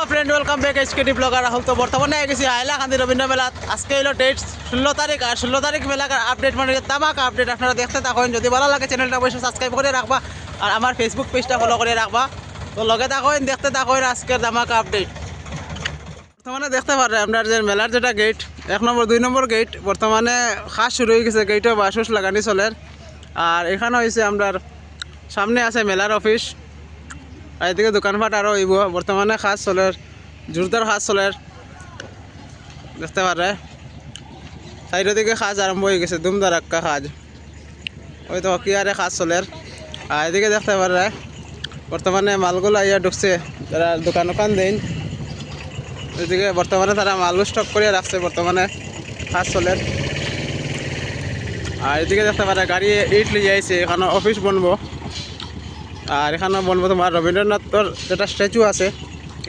Hello friend welcome back HKT blogger Rahul তো বর্তমানে গেছি হাইলাকান্দি রবীন্দ্র মেলা আজকে হলো ডেট ষোলো তারিখ। আর ষোলো তারিখ মেলাকার আপডেট মানে তামাক আপডেট আপনারা দেখতে থাকুন। যদি ভালো লাগে চ্যানেলটা অবশ্যই সাবস্ক্রাইব করে রাখবা। আর আমার ফেসবুক পেজটা ফলো করে রাখবা। তো লগে থাকুন, দেখতে থাকুন আজকের তামাক আপডেট বর্তমানে দেখতে পারে আপনার যে মেলার যেটা গেট এক নম্বর, দুই নম্বর গেট বর্তমানে খাস শুরু হয়ে গেছে গেটও বাসুস লাগানি চলের। আর এখানে হয়েছে আপনার সামনে আছে মেলার অফিস আর এদিকে দোকানপাট আরও হইব বর্তমানে খাস চলের জোরদার খাস চলের দেখতে পারে সাইডের দিকে খাজ আরম্ভ হয়ে গেছে দুমদার একটা খাজ ওই তো কি আরে খাস চলের আর এদিকে দেখতে পারে বর্তমানে মালগুলো ইয়া ঢুকছে তারা দোকান ওখান দেন এদিকে বর্তমানে তারা মালু স্টক করে রাখছে বর্তমানে খাস চলের আর এদিকে দেখতে পারে গাড়ি ইট লিয়ে আইছে এখানে অফিস বনবো। আর এখানে বলব তোমার রবীন্দ্রনাথর যেটা স্ট্যাচু আছে,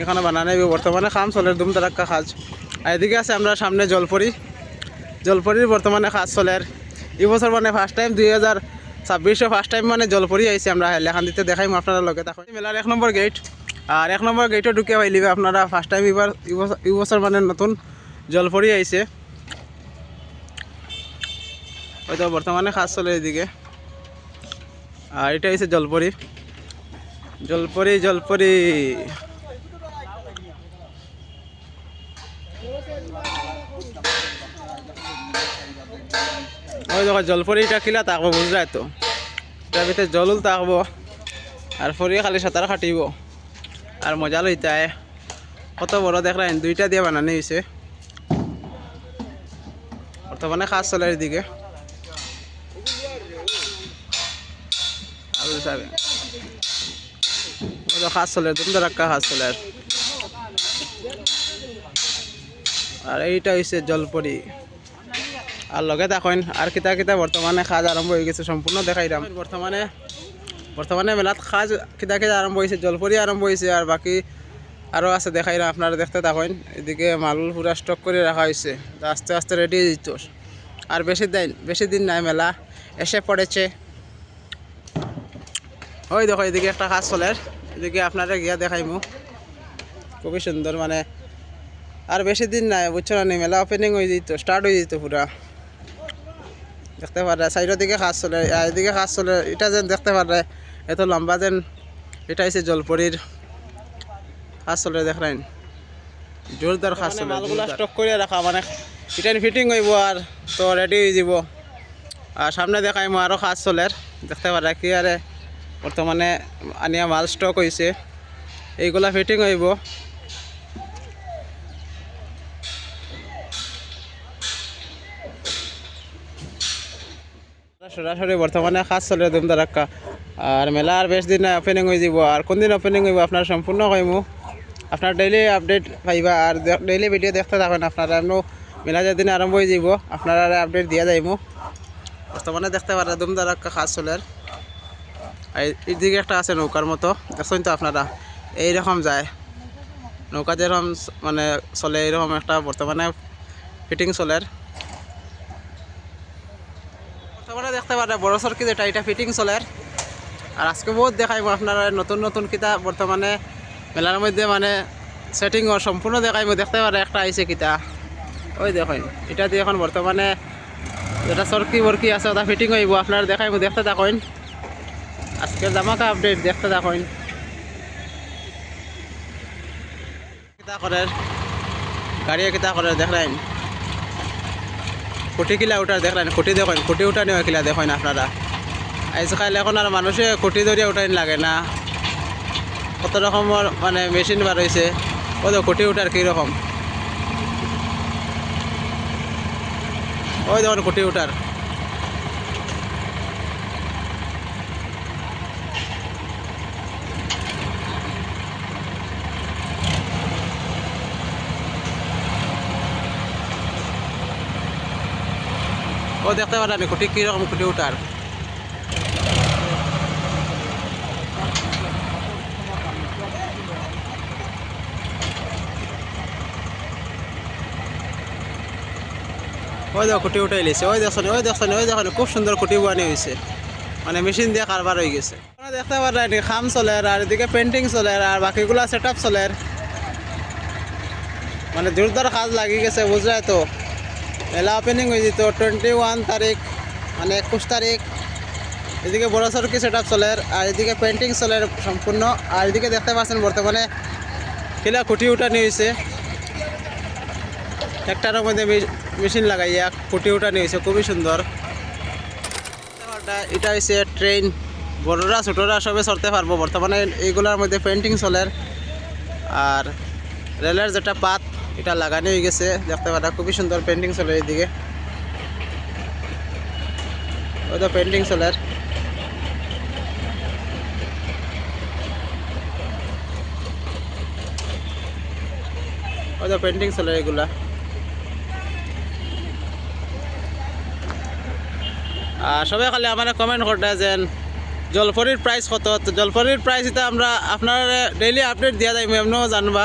এখানে বানানো। বর্তমানে খাম চলে দুম তারাক্কা খাজ আর এদিকে আছে আমরা সামনে জলপরি। জলপরির বর্তমানে খাজ চলে। এই বছর মানে ফার্স্ট টাইম দুই হাজার ছাব্বিশে ফার্স্ট টাইম মানে জলপরি আইছে। আমরা লেখান দিতে দেখাইম আপনারা লগে। তখন মেলার এক নম্বর গেট আর এক নম্বর গেটও ঢুকে পাইলিবে আপনারা ফার্স্ট টাইম এবার এই বছর- মানে নতুন জলপরি আইছে। হয়তো বর্তমানে খাজ চলে এদিকে। আর এটা হচ্ছে জলপরি। জলপরি জলপরি। ওই দেখো, জলপরিটা কিলা থাকব বুঝলাই তো? এটার ভিতরে জলুল থাকব আর ফরি খালি সাঁতার খাটিব। আর মজা লইতায় কত বড় দেখলেন দুইটা দিয়ে বানানো হয়েছে বর্তমানে খাস চলে এদিকে। আলু তো খাস চলে তুমি রাখা চলে আর। এইটা হইছে জলপরি। আর লগে দেখেন, আর কিতা কিতা বর্তমানে খাজ আরম্ভ হয়ে গেছে, সম্পূর্ণ দেখাইলাম। বর্তমানে বর্তমানে মেলাত খাজ কিতা কিতা আরম্ভ হয়েছে জলপরি আরম্ভ হয়েছে আর বাকি আরও আছে দেখাইলাম, আপনারা দেখতে থাকেন। এদিকে মালুল পুরা স্টক করে রাখা হয়েছে আস্তে আস্তে রেডি হয়ে যেত আর বেশি দিন বেশি দিন নাই মেলা, এসে পড়েছে। ওই দেখো, এদিকে একটা কাজ চলের এদিকে আপনারা গিয়া দেখাইমু। খুবই সুন্দর মানে আর বেশি দিন নাই বুঝছ না মেলা ওপেনিং হয়ে যেত স্টার্ট হয়ে যেত পুরা। দেখতে পারে সাইডের দিকে কাজ চলে এদিকে কাজ চলে এটা যেন দেখতে পারে এত লম্বা যেন এটা হচ্ছে জলপরির। কাজ চলে দেখলেন। জোরদার কাজ চলে মালগুলা স্টক করে রাখা মানে এটা ফিটিং হইব আর তো রেডি হয়ে যাব। আর সামনে দেখাইমু আরও কাজ চলের দেখতে পারে কি আরে বর্তমানে আনিয়া মাল স্টক হয়েছে এইগুলা ফিটিং হইব সরাসরি বর্তমানে কাজ চলে দুমদারাক্কা আর মেলা আর বেশ দিন ওপেনিং হয়ে যাব। আর কোন দিন ওপেনিং হইব আপনার সম্পূর্ণ কইমু আপনার ডেইলি আপডেট পাইবা। আর ডেইলি ভিডিও দেখতে থাকেন আপনারা এমন মেলা যেদিন আরম্ভ হয়ে যাব আপনারা আপডেট দিয়া যাইমু বর্তমানে দেখতে পারে দুমদারাক্কা কাজ চলে আর এদিকে একটা আছে নৌকার মতো। দেখছেন তো আপনারা? এইরকম যায়। নৌকা যেরকম মানে চলে, এইরকম একটা বর্তমানে ফিটিং চলের বর্তমানে দেখতে পারে বড় সরকি যেটা এটা ফিটিং চলের আর আজকে বহুত দেখাইব আপনারা, নতুন নতুন কিতা বর্তমানে মেলার মধ্যে মানে সেটিং সম্পূর্ণ দেখাইব। দেখতে পারে একটা আইছে কিতা। ওই দেখেন, এটা দিয়ে এখন বর্তমানে যেটা সরকি বরকি আছে ওটা ফিটিং হইব আপনারা দেখাইব, দেখতে থাকেন। আজকের জামাকা আপডেট দেখতে থাকেন কিতা করে? গাড়ি কিতা করে? দেখলেন? খুঁটি কিলা উঠার দেখলেন? খুঁটি দেখেন, খুঁটি উঠানি হয় কিলা দেখেন আপনারা। আজকাল এখন আর মানুষে খুঁটি ধরিয়া উঠানি লাগে না। কত রকমের মানে মেশিন বার হয়েছে ও তো খুঁটি উঠার কীরকম ওই দেখুন, খুঁটি উঠার ও দেখতে পারেন খুঁটি কীরকম খুঁটি উঠার। ওই দেখো খুঁটি উঠাই লিছে। ওই দেখছেন ওই দেখছেন ওই দেখেন খুব সুন্দর খুঁটি বানি হয়েছে মানে মেশিন দিয়ে কারবার হয়ে গেছে। দেখতে পারেন খাম চলে আর এদিকে পেন্টিং চলে আর বাকিগুলো সেট আপ চলে। মানে জোরদার কাজ লাগি গেছে বুঝলাই তো? মেলা ওপেনিং হয়ে যেত টোয়েন্টি ওয়ান তারিখ মানে একুশ তারিখ। এদিকে বড় সড়কি সেট আপ আর এদিকে পেন্টিং চলের সম্পূর্ণ। আর এদিকে দেখতে পাচ্ছেন বর্তমানে কিলা খুঁটি উঠানি হয়েছে। ট্র্যাক্টরের মধ্যে মেশিন লাগাইয়া খুঁটি উঠানি হয়েছে, খুবই সুন্দর। এটা- হচ্ছে ট্রেন বড়রা, ছোটরা সবে চড়তে পারব। বর্তমানে এইগুলোর মধ্যে পেন্টিং চলের আর রেলের যেটা পাত এটা লাগানো হয়ে গেছে। দেখতে পারা খুবই সুন্দর পেন্টিং চলে এইদিকে। ওই তো পেন্টিং চলের ওই তো পেন্টিং চলে এগুলা আর সবাই খালি আমার কমেন্ট করতে যেন জলপরির প্রাইস কত? জলপরির প্রাইস এটা আমরা আপনার ডেইলি আপডেট দিয়া যাই এমনিও জানবা।